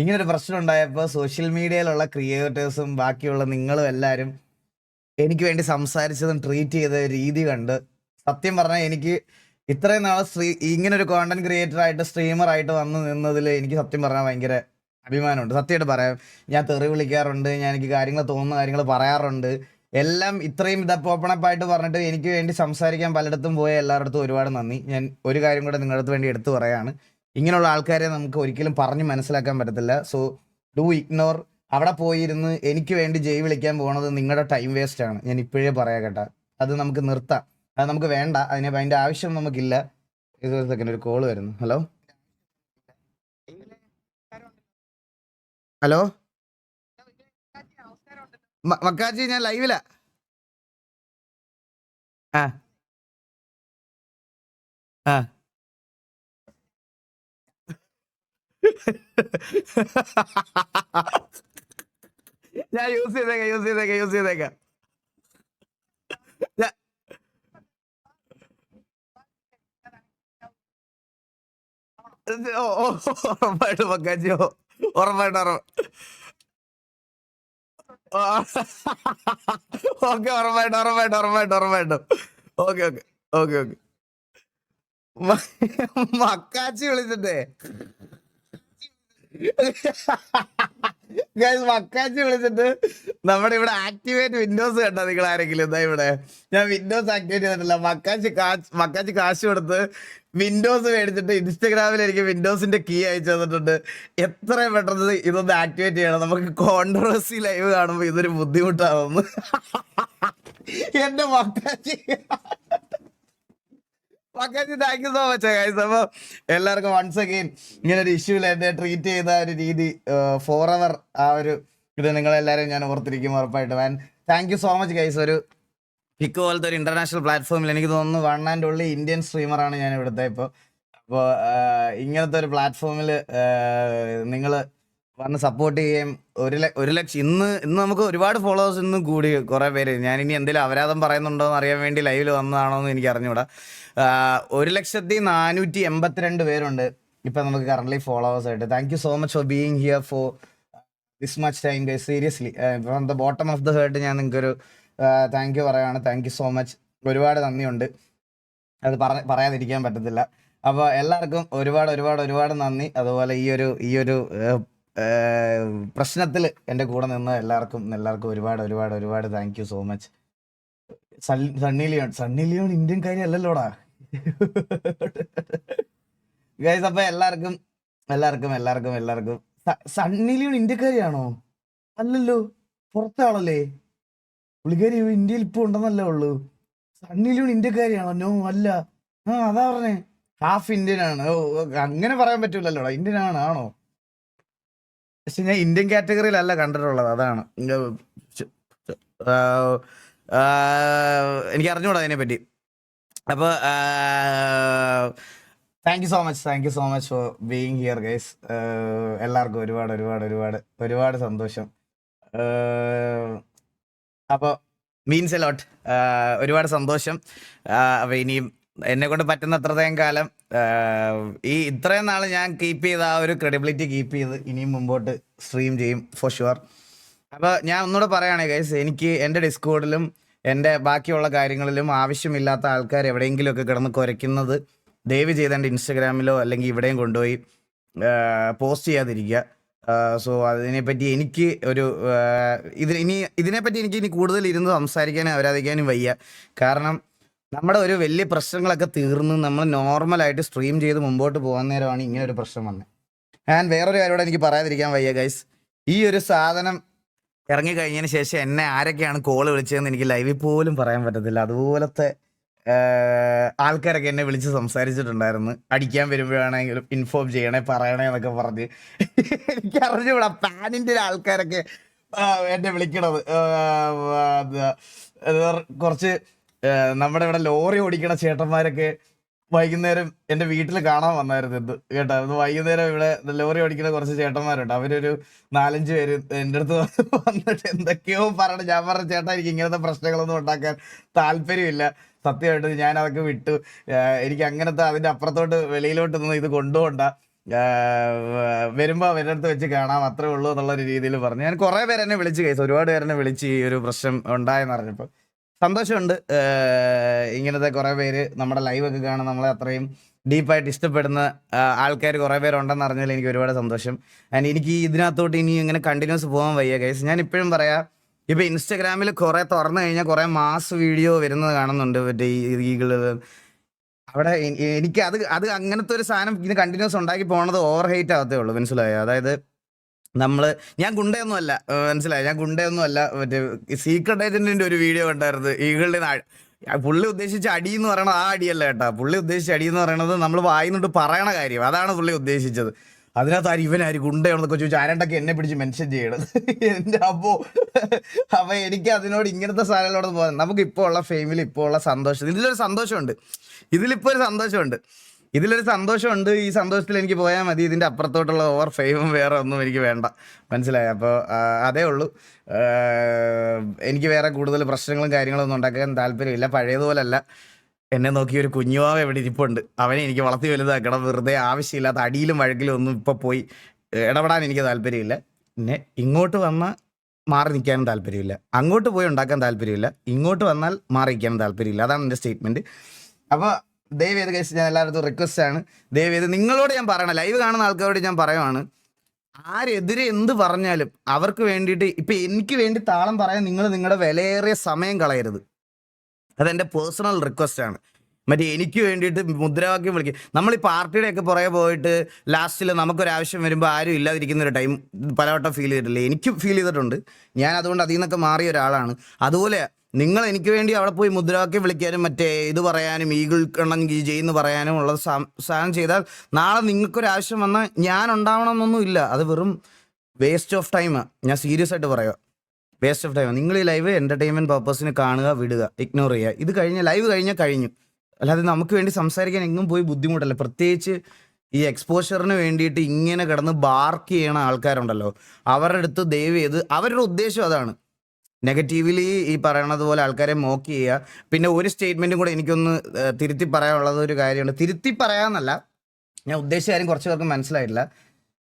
ഇങ്ങനെ ഒരു പ്രശ്നം ഉണ്ടായപ്പോൾ സോഷ്യൽ മീഡിയയിലുള്ള ക്രിയേറ്റേഴ്സും ബാക്കിയുള്ള നിങ്ങളും എല്ലാവരും എനിക്ക് വേണ്ടി സംസാരിച്ചതും ട്രീറ്റ് ചെയ്ത രീതി കണ്ട്. സത്യം പറഞ്ഞാൽ എനിക്ക് ഇത്രയും നാൾ സ്ട്രീ ഇങ്ങനെ ഒരു കോണ്ടന്റ് ക്രിയേറ്റർ ആയിട്ട് സ്ട്രീമർ ആയിട്ട് വന്ന് നിന്നതിൽ എനിക്ക് സത്യം പറഞ്ഞാൽ ഭയങ്കര അഭിമാനമുണ്ട്. സത്യമായിട്ട് പറയാം. ഞാൻ തെറി വിളിക്കാറുണ്ട് ഞാൻ എനിക്ക് കാര്യങ്ങൾ തോന്നുന്ന കാര്യങ്ങൾ പറയാറുണ്ട്. എല്ലാം ഇത്രയും ഇത് ഓപ്പണപ്പായിട്ട് പറഞ്ഞിട്ട് എനിക്ക് വേണ്ടി സംസാരിക്കാൻ പലയിടത്തും പോയ എല്ലായിടത്തും ഒരുപാട് നന്ദി. ഞാൻ ഒരു കാര്യം കൂടെ നിങ്ങളുടെ വേണ്ടി എടുത്തു പറയാണ്. ഇങ്ങനെയുള്ള ആൾക്കാരെ നമുക്ക് ഒരിക്കലും പറഞ്ഞ് മനസ്സിലാക്കാൻ പറ്റത്തില്ല. സോ ഡു ഇഗ്നോർ അവിടെ പോയിരുന്ന് എനിക്ക് വേണ്ടി ജയ് വിളിക്കാൻ പോകുന്നത് നിങ്ങളുടെ ടൈം വേസ്റ്റ് ആണ്. ഞാൻ ഇപ്പോഴേ പറയാം കേട്ടാ. അത് നമുക്ക് നിർത്താം. അത് നമുക്ക് വേണ്ട. അതിനെ അതിന്റെ ആവശ്യം നമുക്കില്ല. സെക്കൻഡ് ഒരു കോൾ വരുന്നു. ഹലോ ഹലോ മക്കാജി ഞാൻ ലൈവിലാ ആ. ആ. ഞാൻ യൂസ് ചെയ്തേക്കാം യൂസ് ചെയ്തേക്കാം യൂസ് ചെയ്തേക്കാം ഉറപ്പായിട്ടും മക്കാച്ചി ഓ ഉറപ്പായിട്ടും ഉറപ്പ് ഓക്കെ ഉറപ്പായിട്ടും ഉറപ്പായിട്ടും ഉറപ്പായിട്ടും ഉറപ്പായിട്ടും ഓക്കെ ഓക്കെ ഓക്കെ ഓക്കെ മക്കാച്ചി വിളിച്ചിട്ടേ മക്കാച്ചി വിളിച്ചിട്ട് നമ്മുടെ ഇവിടെ ആക്ടിവേറ്റ് വിൻഡോസ് കണ്ടോ നിങ്ങൾ ആരെങ്കിലും? എന്താ ഇവിടെ. ഞാൻ വിൻഡോസ് ആക്ടിവേറ്റ് ചെയ്തിട്ടില്ല. മക്കാച്ചി കാശ് മക്കാച്ചി കാശ് കൊടുത്ത് വിൻഡോസ് മേടിച്ചിട്ട് ഇൻസ്റ്റഗ്രാമിൽ എനിക്ക് വിൻഡോസിന്റെ കീ അയച്ചു തന്നിട്ടുണ്ട്. എത്രയും പെട്ടെന്ന് ഇതൊന്ന് ആക്ടിവേറ്റ് ചെയ്യണം. നമുക്ക് കോൺട്രവേഴ്സി ലൈവ് കാണുമ്പോൾ ഇതൊരു ബുദ്ധിമുട്ടാണെന്ന് എന്റെ മക്കാച്ചി സോ മച്ച് അപ്പോൾ എല്ലാവർക്കും വൺസ് അഗെയിൻ ഇങ്ങനെ ഒരു ഇഷ്യൂവിൽ എന്നെ ട്രീറ്റ് ചെയ്ത ഒരു രീതി ഫോർ അവർ ആ ഒരു ഇത് നിങ്ങളെല്ലാവരും ഞാൻ ഓർത്തിരിക്കും ഉറപ്പായിട്ടും. And thank you so much guys ഒരു പിക്ക് പോലത്തെ ഒരു ഇന്റർനാഷണൽ പ്ലാറ്റ്ഫോമിൽ എനിക്ക് തോന്നുന്നു വൺ ആൻഡ് ഓൺലി ഇന്ത്യൻ സ്ട്രീമറാണ് ഞാൻ ഇവിടുത്തെ ഇപ്പോൾ അപ്പോൾ ഇങ്ങനത്തെ ഒരു പ്ലാറ്റ്ഫോമിൽ നിങ്ങൾ വന്ന് സപ്പോർട്ട് ചെയ്യുകയും ഒരു ഒരു ലക്ഷം ഇന്ന് ഇന്ന് നമുക്ക് ഒരുപാട് ഫോളോവേഴ്സ് ഇന്നും കൂടി കുറേ പേര്. ഞാൻ ഇനി എന്തെങ്കിലും അപരാധം പറയുന്നുണ്ടോ എന്ന് അറിയാൻ വേണ്ടി ലൈവിൽ വന്നതാണോ എന്ന് എനിക്ക് അറിഞ്ഞൂടാ ഒരു ലക്ഷത്തി നാനൂറ്റി എൺപത്തിരണ്ട് പേരുണ്ട് ഇപ്പം നമുക്ക് കറന്റ് ഫോളോവേഴ്സ് ആയിട്ട്. Thank you so much for being here for this much time guy seriously from the bottom of the heart ഞാൻ നിങ്ങൾക്കൊരു താങ്ക് യു പറയുകയാണ്. താങ്ക് യു സോ മച്ച് ഒരുപാട് നന്ദിയുണ്ട്. അത് പറ പറയാതിരിക്കാൻ പറ്റത്തില്ല. അപ്പോൾ എല്ലാവർക്കും ഒരുപാട് ഒരുപാട് ഒരുപാട് നന്ദി. അതുപോലെ ഈ ഒരു ഈ ഒരു പ്രശ്നത്തിൽ എന്റെ കൂടെ നിന്ന് എല്ലാവർക്കും എല്ലാവർക്കും ഒരുപാട് ഒരുപാട് ഒരുപാട് thank you so much Sunny Leone Sunny Leone Indian കാര്യം അല്ലല്ലോടാ. ഗൈസ് അപ്പൊ എല്ലാവർക്കും എല്ലാവർക്കും എല്ലാവർക്കും എല്ലാവർക്കും. സണ്ണി ലിയോൺ ഇന്ത്യക്കാരിയാണോ? അല്ലല്ലോ പുറത്തെ ആളല്ലേ പുള്ളിക്കാരി ഇന്ത്യയിൽ ഇപ്പൊ ഉണ്ടെന്നല്ലേ ഉള്ളൂ. സണ്ണി ലിയോൺ ഇന്ത്യക്കാരിയാണോ? നോ അല്ല. ആ അതാ പറഞ്ഞേ. ഹാഫ് ഇന്ത്യൻ ആണ്. അങ്ങനെ പറയാൻ പറ്റൂലല്ലോടാ. ഇന്ത്യൻ ആണ് ആണോ? പക്ഷെ ഞാൻ ഇന്ത്യൻ കാറ്റഗറിയിലല്ല കണ്ടിട്ടുള്ളത് അതാണ്. എനിക്ക് അറിഞ്ഞൂടാ അതിനെ പറ്റി അപ്പോൾ thank you so much thank you so much for being here guys എല്ലാവർക്കും ഒരുപാട് ഒരുപാട് ഒരുപാട് ഒരുപാട് സന്തോഷം. അപ്പോൾ മീൻസ് എ ലോട്ട് ഒരുപാട് സന്തോഷം. അപ്പോൾ ഇനിയും എന്നെ കൊണ്ട് പറ്റുന്ന അത്രയും കാലം ഈ ഇത്രയും നാൾ ഞാൻ കീപ്പ് ചെയ്ത ആ ഒരു ക്രെഡിബിലിറ്റി കീപ്പ് ചെയ്ത് ഇനിയും മുമ്പോട്ട് സ്ട്രീം ചെയ്യും ഫോർ ഷുവർ അപ്പോൾ ഞാൻ ഒന്നുകൂടെ പറയുകയാണെങ്കിൽ ഗൈസ് എനിക്ക് എന്റെ ഡിസ്കോഡിലും എന്റെ ബാക്കിയുള്ള കാര്യങ്ങളിലും ആവശ്യമില്ലാത്ത ആൾക്കാർ എവിടെയെങ്കിലുമൊക്കെ കിടന്ന് കുരയ്ക്കുന്നത് ദയവ് ചെയ്ത് എന്റെ ഇൻസ്റ്റഗ്രാമിലോ അല്ലെങ്കിൽ ഇവിടെയും കൊണ്ടുപോയി പോസ്റ്റ് ചെയ്യാതിരിക്കുക. സോ അതിനെപ്പറ്റി എനിക്ക് ഒരു ഇത് ഇനി ഇതിനെപ്പറ്റി എനിക്ക് ഇനി കൂടുതൽ ഇരുന്ന് സംസാരിക്കാനും അവരാധിക്കാനും വയ്യ. കാരണം നമ്മുടെ ഒരു വലിയ പ്രശ്നങ്ങളൊക്കെ തീർന്ന് നമ്മൾ നോർമലായിട്ട് സ്ട്രീം ചെയ്ത് മുമ്പോട്ട് പോകാൻ നേരമാണ് ഇങ്ങനെ ഒരു പ്രശ്നം വന്നത് ഞാൻ വേറൊരു കാര്യം എനിക്ക് പറയാതിരിക്കാൻ വയ്യ ഗൈസ് ഈ ഒരു സാധനം ഇറങ്ങി കഴിഞ്ഞതിന് ശേഷം എന്നെ ആരൊക്കെയാണ് കോൾ വിളിച്ചതെന്ന് എനിക്ക് ലൈവിൽ പോലും പറയാൻ പറ്റത്തില്ല. അതുപോലത്തെ ആൾക്കാരൊക്കെ എന്നെ വിളിച്ച് സംസാരിച്ചിട്ടുണ്ടായിരുന്നു. അടിക്കാൻ വരുമ്പോഴാണെങ്കിലും ഇൻഫോം ചെയ്യണേ പറയണേ എന്നൊക്കെ പറഞ്ഞ്. എനിക്ക് അറിഞ്ഞൂടാ പാനിന്റെ ആൾക്കാരൊക്കെ എന്നെ വിളിക്കണത്. കുറച്ച് നമ്മുടെ ഇവിടെ ലോറി ഓടിക്കണ ചേട്ടന്മാരൊക്കെ വൈകുന്നേരം എന്റെ വീട്ടിൽ കാണാൻ വന്നായിരുന്നു ഇത് കേട്ടോ. ഇത് വൈകുന്നേരം ഇവിടെ ലോറി ഓടിക്കുന്ന കുറച്ച് ചേട്ടന്മാരുണ്ട്. അവരൊരു നാലഞ്ച് പേര് എന്റെ അടുത്ത് വന്നിട്ട് എന്തൊക്കെയോ പറഞ്ഞു ഞാൻ പറഞ്ഞ ചേട്ടാ എനിക്ക് ഇങ്ങനത്തെ പ്രശ്നങ്ങളൊന്നും ഉണ്ടാക്കാൻ താല്പര്യമില്ല. സത്യമായിട്ട് ഞാൻ അതൊക്കെ വിട്ടു. എനിക്ക് അങ്ങനത്തെ അതിന്റെ അപ്പുറത്തോട്ട് വെളിയിലോട്ട് നിന്ന് ഇത് കൊണ്ടുപോണ്ട. വരുമ്പോൾ അവരുടെ അടുത്ത് വെച്ച് കാണാം. അത്രേ ഉള്ളൂ എന്നുള്ള ഒരു രീതിയിൽ പറഞ്ഞു. ഞാൻ കുറേ പേരെന്നെ വിളിച്ച് കേസ്. ഒരുപാട് പേരെന്നെ വിളിച്ച് ഈ ഒരു പ്രശ്നം ഉണ്ടായെന്ന് അറിഞ്ഞപ്പോൾ. സന്തോഷമുണ്ട്. ഇങ്ങനത്തെ കുറേ പേര് നമ്മുടെ ലൈവൊക്കെ കാണുന്ന നമ്മളെ അത്രയും ഡീപ്പായിട്ട് ഇഷ്ടപ്പെടുന്ന ആൾക്കാർ കുറേ പേരുണ്ടെന്ന് അറിഞ്ഞാൽ എനിക്ക് ഒരുപാട് സന്തോഷം. ആൻഡ് എനിക്ക് ഇതിനകത്തോട്ട് ഇനി ഇങ്ങനെ കണ്ടിന്യൂസ് പോകാൻ വയ്യ കേസ് ഞാൻ ഇപ്പോഴും പറയാം ഇപ്പൊ ഇൻസ്റ്റാഗ്രാമിൽ കുറെ തുറന്നു കഴിഞ്ഞാൽ കുറെ മാസ് വീഡിയോ വരുന്നത് കാണുന്നുണ്ട് മറ്റേ ഈകൾ അവിടെ എനിക്ക് അത് അത് അങ്ങനത്തെ ഒരു സാധനം ഇത് കണ്ടിന്യൂസ് ഉണ്ടാക്കി പോണത് ഓവർ ഹൈറ്റ് ആവത്തേ ഉള്ളൂ മനസ്സിലായോ? അതായത് നമ്മൾ ഞാൻ ഗുണ്ടയൊന്നും അല്ല മനസ്സിലായി? ഞാൻ ഗുണ്ടയൊന്നും അല്ല മറ്റേ സീക്രട്ട് ഏജന്റിന്റെ ഒരു വീഡിയോ കണ്ടായിരുന്നു ഈകളുടെ പുള്ളി ഉദ്ദേശിച്ച അടി എന്ന് പറയണത് ആ അടിയല്ല കേട്ടോ. പുള്ളി ഉദ്ദേശിച്ച അടി എന്ന് പറയണത് നമ്മൾ വായിന്നിട്ട് പറയണ കാര്യം അതാണ് പുള്ളി ഉദ്ദേശിച്ചത്. അതിനകത്ത് ആര് ഇവനാര് ഗുണ്ടയാണെന്നൊക്കെ ചോദിച്ചു ആരണ്ടൊക്കെ എന്നെ പിടിച്ച് മെൻഷൻ ചെയ്യണം എന്റെ അപ്പോ അപ്പൊ എനിക്ക് അതിനോട് ഇങ്ങനത്തെ സാധനങ്ങളോട് പോകാൻ നമുക്ക് ഇപ്പോൾ ഉള്ള ഫെയിമിൽ ഇപ്പോൾ ഉള്ള സന്തോഷം ഇതിലൊരു സന്തോഷമുണ്ട്. ഇതിലിപ്പോൾ ഒരു സന്തോഷമുണ്ട്. ഇതിലൊരു സന്തോഷമുണ്ട്. ഈ സന്തോഷത്തിൽ എനിക്ക് പോയാൽ മതി. ഇതിന്റെ അപ്പുറത്തോട്ടുള്ള ഓവർ ഫെയിമും വേറെ ഒന്നും എനിക്ക് വേണ്ട. മനസ്സിലായി? അപ്പോൾ അതേ ഉള്ളൂ. എനിക്ക് വേറെ കൂടുതൽ പ്രശ്നങ്ങളും കാര്യങ്ങളും ഒന്നും ഉണ്ടാക്കാൻ താല്പര്യമില്ല. പഴയതുപോലല്ല. എന്നെ നോക്കി ഒരു കുഞ്ഞുവാവ് എവിടെ ഇരിപ്പുണ്ട്? അവനെ എനിക്ക് വളർത്തി വലുതാക്കണം. വെറുതെ ആവശ്യമില്ലാത്ത അടിയിലും വഴക്കിലും ഒന്നും ഇപ്പോൾ പോയി ഇടപെടാൻ എനിക്ക് താല്പര്യമില്ല. പിന്നെ ഇങ്ങോട്ട് വന്നാൽ മാറി നിൽക്കാനും താല്പര്യമില്ല. അങ്ങോട്ട് പോയി ഉണ്ടാക്കാൻ താല്പര്യമില്ല. ഇങ്ങോട്ട് വന്നാൽ മാറി നിൽക്കാനും താല്പര്യമില്ല. അതാണ് എന്റെ സ്റ്റേറ്റ്മെന്റ് അപ്പോൾ ദയവ് ചെയ്ത് കഴിച്ച് ഞാൻ എല്ലാവരുടെ റിക്വസ്റ്റ് ആണ്. ദയവ് ചെയ്ത് നിങ്ങളോട് ഞാൻ പറയണം ലൈവ് കാണുന്ന ആൾക്കാരോട് ഞാൻ പറയുവാണ്. ആരെതിരെ എന്ത് പറഞ്ഞാലും അവർക്ക് വേണ്ടിയിട്ട് ഇപ്പൊ എനിക്ക് വേണ്ടി താളം പറയാൻ നിങ്ങൾ നിങ്ങളുടെ വിലയേറിയ സമയം കളയരുത്. അതെന്റെ പേഴ്സണൽ റിക്വസ്റ്റ് ആണ്. മറ്റേ എനിക്ക് വേണ്ടിയിട്ട് മുദ്രാവാക്യം വിളിക്കും. നമ്മൾ ഈ പാർട്ടിയുടെ ഒക്കെ പുറകെ പോയിട്ട് ലാസ്റ്റിൽ നമുക്കൊരാവശ്യം വരുമ്പോൾ ആരും ഇല്ലാതിരിക്കുന്ന ഒരു ടൈം പലവട്ടം ഫീൽ ചെയ്തിട്ടില്ല? എനിക്കും ഫീൽ ചെയ്തിട്ടുണ്ട്. ഞാൻ അതുകൊണ്ട് അതിൽ നിന്നൊക്കെ മാറിയ ഒരാളാണ്. അതുപോലെ നിങ്ങൾ എനിക്ക് വേണ്ടി അവിടെ പോയി മുദ്രാവാക്യം വിളിക്കാനും മറ്റേ ഇത് പറയാനും ഈഗിൾ കണ്ണൻ ഗീ ചെയ്യുന്നു പറയാനും ഉള്ള സാധനം ചെയ്താൽ നാളെ നിങ്ങൾക്കൊരു ആവശ്യം വന്നാൽ ഞാൻ ഉണ്ടാവണം എന്നൊന്നും ഇല്ല. അത് വെറും വേസ്റ്റ് ഓഫ് ടൈം ഞാൻ സീരിയസ് ആയിട്ട് പറയാം. വേസ്റ്റ് ഓഫ് ടൈം നിങ്ങൾ ഈ ലൈവ് എന്റർടൈൻമെന്റ് പർപ്പസിന് കാണുക വിടുക ഇഗ്നോർ ചെയ്യുക. ഇത് കഴിഞ്ഞ ലൈവ് കഴിഞ്ഞാൽ കഴിഞ്ഞു. അല്ലാതെ നമുക്ക് വേണ്ടി സംസാരിക്കാൻ എങ്ങും പോയി ബുദ്ധിമുട്ടല്ല. പ്രത്യേകിച്ച് ഈ എക്സ്പോഷറിന് വേണ്ടിയിട്ട് ഇങ്ങനെ കിടന്ന് ബാർക്ക് ചെയ്യണ ആൾക്കാരുണ്ടല്ലോ. അവരുടെ അടുത്ത് ദയവ് ചെയ്ത് അവരുടെ ഉദ്ദേശം അതാണ്. നെഗറ്റീവ്ലി ഈ പറയണത് പോലെ ആൾക്കാരെ മോക്ക് ചെയ്യുക. പിന്നെ ഒരു സ്റ്റേറ്റ്മെന്റും കൂടെ എനിക്കൊന്ന് തിരുത്തി പറയാനുള്ളത് ഒരു കാര്യമുണ്ട് തിരുത്തി പറയാന്നല്ല ഞാൻ ഉദ്ദേശിച്ച കാര്യം കുറച്ച് പേർക്ക് മനസ്സിലായിട്ടില്ല.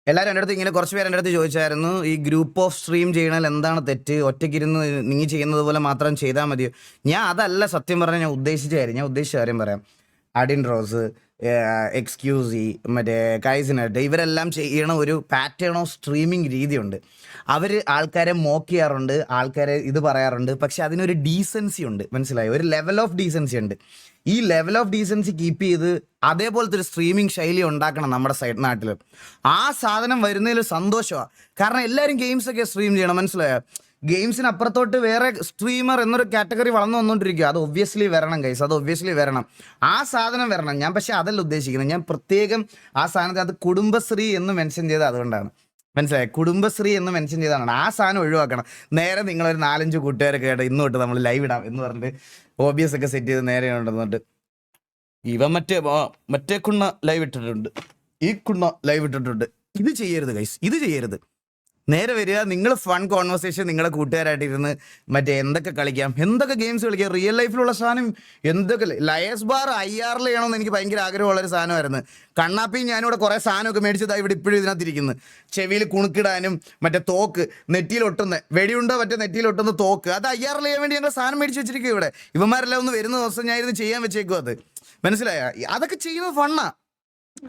എല്ലാവരും എന്റെ അടുത്ത് ഇങ്ങനെ കുറച്ച് പേര് എന്റെ അടുത്ത് ചോദിച്ചായിരുന്നു ഈ ഗ്രൂപ്പ് ഓഫ് സ്ട്രീം ചെയ്യണതിൽ എന്താണ് തെറ്റ്? ഒറ്റയ്ക്കിരുന്ന് നീ ചെയ്യുന്നത് പോലെ മാത്രം ചെയ്താൽ മതിയോ? ഞാൻ അതല്ല സത്യം പറഞ്ഞാൽ ഞാൻ ഉദ്ദേശിച്ച കാര്യം ഞാൻ ഉദ്ദേശിച്ച കാര്യം പറയാം. അഡിൻ റോസ് എക്സ്ക്യൂസി മറ്റേ കൈസിനട്ട് ഇവരെല്ലാം ചെയ്യണ ഒരു പാറ്റേൺ ഓഫ് സ്ട്രീമിംഗ് രീതിയുണ്ട്. അവർ ആൾക്കാരെ മോക്ക് ചെയ്യാറുണ്ട് ആൾക്കാരെ ഇത് പറയാറുണ്ട്. പക്ഷെ അതിനൊരു ഡീസൻസി ഉണ്ട്. മനസ്സിലായി? ഒരു ലെവൽ ഓഫ് ഡീസൻസി ഉണ്ട്. ഈ ലെവൽ ഓഫ് ഡീസൻസി കീപ്പ് ചെയ്ത് അതേപോലത്തെ ഒരു സ്ട്രീമിംഗ് ശൈലി ഉണ്ടാക്കണം നമ്മുടെ സൈഡ് നാട്ടിൽ ആ സാധനം വരുന്നതിൽ സന്തോഷമാണ് കാരണം എല്ലാവരും ഗെയിംസ് ഒക്കെ സ്ട്രീം ചെയ്യണം. മനസ്സിലായോ? ഗെയിംസിന് അപ്പുറത്തോട്ട് വേറെ സ്ട്രീമർ എന്നൊരു കാറ്റഗറി വളർന്നു വന്നുകൊണ്ടിരിക്കുക അത് ഒബ്വിയസ്ലി വരണം ഗൈസ് അത് ഒബ്വിയസ്ലി വരണം. ആ സാധനം വരണം. ഞാൻ പക്ഷെ അതല്ല ഉദ്ദേശിക്കുന്നത്. ഞാൻ പ്രത്യേകം ആ സാധനത്തെ അത് കുടുംബശ്രീ എന്ന് മെൻഷൻ ചെയ്ത് അതുകൊണ്ടാണ്. മനസ്സിലായി? കുടുംബശ്രീ എന്ന് മെൻഷൻ ചെയ്താണ് ആ സാധനം ഒഴിവാക്കണം. നേരെ നിങ്ങളൊരു നാലഞ്ച് കൂട്ടുകാരൊക്കെ ആയിട്ട് ഇന്ന് തൊട്ട് നമ്മൾ ലൈവ് ഇടാം എന്ന് പറഞ്ഞിട്ട് ഓബിയസ് ഒക്കെ സെറ്റ് ചെയ്ത് നേരെ ഉണ്ടെന്നിട്ട് ഇവ മറ്റേ മറ്റേ കുണ്ണ ലൈവ് ഇട്ടിട്ടുണ്ട്. ഈ കുണ്ണ ലൈവ് ഇട്ടിട്ടുണ്ട്. ഇത് ചെയ്യരുത് ഗൈസ് ഇത് ചെയ്യരുത്. നേരെ വരിക നിങ്ങൾ ഫൺ കോൺവെർസേഷൻ നിങ്ങളുടെ കൂട്ടുകാരായിട്ട് ഇരുന്ന് മറ്റേ എന്തൊക്കെ കളിക്കാം എന്തൊക്കെ ഗെയിംസ് കളിക്കാം റിയൽ ലൈഫിലുള്ള സാധനം എന്തൊക്കെ ലയസ് ബാർ ഐ ആറിൽ ചെയ്യണമെന്ന് എനിക്ക് ഭയങ്കര ആഗ്രഹമുള്ള ഒരു സാധനമായിരുന്നു. കണ്ണാപ്പിയും ഞാനിവിടെ കുറേ സാധനമൊക്കെ മേടിച്ചതായി ഇവിടെ ഇപ്പോഴും ഇതിനകത്തിരിക്കുന്നു. ചെവിയിൽ കുണുക്കിടാനും മറ്റേ തോക്ക് നെറ്റിയിൽ ഒട്ടുന്ന വെടിയുണ്ടോ മറ്റേ നെറ്റിയിൽ ഒട്ടുന്ന തോക്ക് അത് ഐ ആറിൽ ചെയ്യാൻ വേണ്ടി ഞങ്ങൾ സാധനം മേടിച്ച് വെച്ചിരിക്കും ഇവിടെ. ഇവന്മാരെല്ലാം ഒന്ന് വരുന്ന ദിവസം ഞാൻ ഇരുന്ന് ചെയ്യാൻ വെച്ചേക്കും അത്. മനസ്സിലായ? അതൊക്കെ ചെയ്യുന്നത് ഫണ്ണാ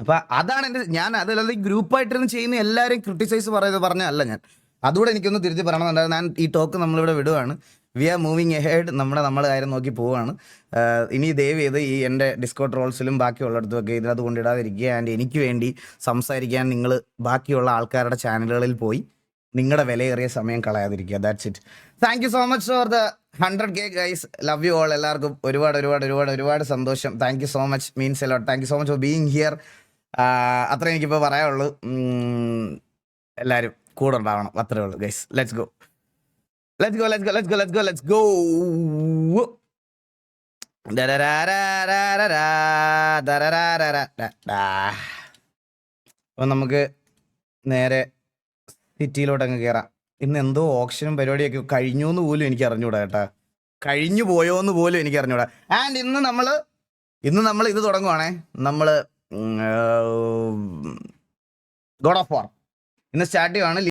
അപ്പൊ അതാണ് എന്റെ ഞാൻ അതല്ലാതെ ഗ്രൂപ്പായിട്ടിരുന്ന് ചെയ്യുന്ന എല്ലാവരെയും ക്രിട്ടിസൈസ് പറയുന്നത് പറഞ്ഞല്ല ഞാൻ. അതുകൂടെ എനിക്കൊന്ന് തിരിച്ച് പറയണമെന്നുണ്ടായിരുന്നു ഞാൻ ഈ ടോക്ക് നമ്മളിവിടെ വിടുവാണ്. വി ആർ മൂവിങ് എഹെഡ് നമ്മുടെ നമ്മുടെ കാര്യം നോക്കി പോവുകയാണ് ഇനി ദയവ് ചെയ്ത് ഈ എന്റെ ഡിസ്കോ ട്രോൾസിലും ബാക്കിയുള്ളിടത്തുമൊക്കെ ഇതിനകത്ത് കൊണ്ടിടാതിരിക്കുക. ആൻഡ് എനിക്ക് വേണ്ടി സംസാരിക്കാൻ നിങ്ങൾ ബാക്കിയുള്ള ആൾക്കാരുടെ ചാനലുകളിൽ പോയി. നിങ്ങളുടെ വിലയേറിയ സമയം കളയാതിരിക്കുക. That's it thank you so much for the hundred K guys love you all എല്ലാവർക്കും ഒരുപാട് ഒരുപാട് ഒരുപാട് ഒരുപാട് സന്തോഷം. Thank you so much means a lot thank you so much for being here അത്ര എനിക്കിപ്പോൾ പറയാനുള്ളൂ. എല്ലാവരും കൂടെ ഉണ്ടാവണം. അത്രേ ഉള്ളൂ guys let's go let's go let's go let's go let's go let's go അപ്പം നമുക്ക് നേരെ സിറ്റിയിലോട്ട് അങ്ങ് കയറാം ഇന്ന് എന്തോ ഓപ്ഷനും പരിപാടിയൊക്കെ കഴിഞ്ഞു എന്ന് പോലും എനിക്ക് അറിഞ്ഞൂടാ കേട്ടാ. കഴിഞ്ഞു പോയോ എന്ന് പോലും എനിക്ക് അറിഞ്ഞൂടാ ആൻഡ് ഇന്ന് നമ്മൾ ഇന്ന് നമ്മൾ ഇത് തുടങ്ങുവാണേ. നമ്മൾ ഗോഡ് ഓഫ് വാർ ഇന്ന് സ്റ്റാർട്ട് ചെയ്യുവാണ്